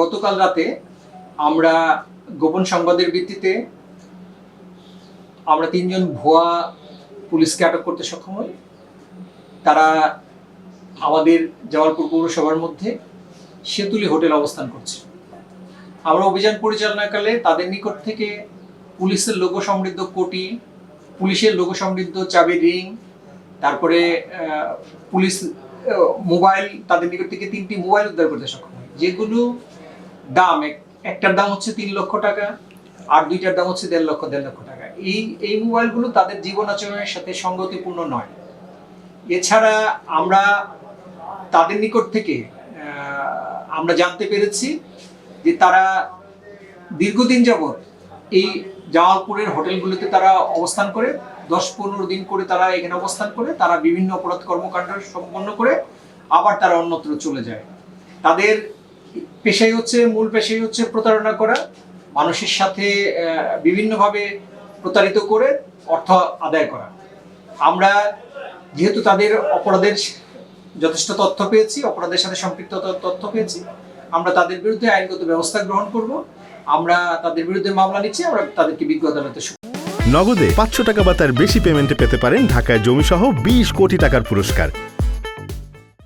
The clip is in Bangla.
গতকাল রাতে আমরা গোপন সংবাদের ভিত্তিতে আমরা তিনজন ভুয়া পুলিশকে আটক করতে সক্ষম হই। তারা আমাদের জামালপুর পৌরসভার মধ্যে সেতুলি হোটেল অবস্থান করছে। আমরা অভিযান পরিচালনাকালে তাদের নিকট থেকে পুলিশের লোগো সমৃদ্ধ কোটি, পুলিশের লোগো সমৃদ্ধ চাবি, রিং, তারপরে পুলিশ মোবাইল, তাদের নিকট থেকে তিনটি মোবাইল উদ্ধার করতে সক্ষম হয় যেগুলো দাম, এক- একটার দাম হচ্ছে তিন লক্ষ টাকা, আর দুইটার দাম হচ্ছে দেড় লক্ষ দেড় লক্ষ টাকা। এই এই মোবাইলগুলো তাদের জীবন আচরণের সাথে সঙ্গতিপূর্ণ নয়। এছাড়া আমরা তাদের নিকট থেকে আমরা জানতে পেরেছি যে তারা দীর্ঘদিন যাবৎ এই জামালপুরের হোটেলগুলোতে তারা অবস্থান করে, দশ পনেরো দিন করে তারা এখানে অবস্থান করে, তারা বিভিন্ন অপরাধ কর্মকাণ্ড সম্পন্ন করে, আবার তারা অন্যত্র চলে যায়। তাদের পেশাই হচ্ছে, মূল পেশাই হচ্ছে প্রতারণা করা, মানুষের সাথে বিভিন্নভাবে প্রতারিত করে অর্থ আদায় করা। আমরা যেহেতু তাদের অপরাধের যথেষ্ট তথ্য পেয়েছি, অপরাধের সাথে সম্পৃক্ত তথ্য পেয়েছি, আমরা তাদের বিরুদ্ধে আইনগত ব্যবস্থা গ্রহণ করব, আমরা তাদের বিরুদ্ধে মামলা নিচ্ছি, আমরা তাদেরকে বিজ্ঞ আদালতে নগদে পাঁচশো টাকা বা তার বেশি পেমেন্টে পেতে পারেন ঢাকায় জমিসহ বিশ কোটি টাকার পুরস্কার।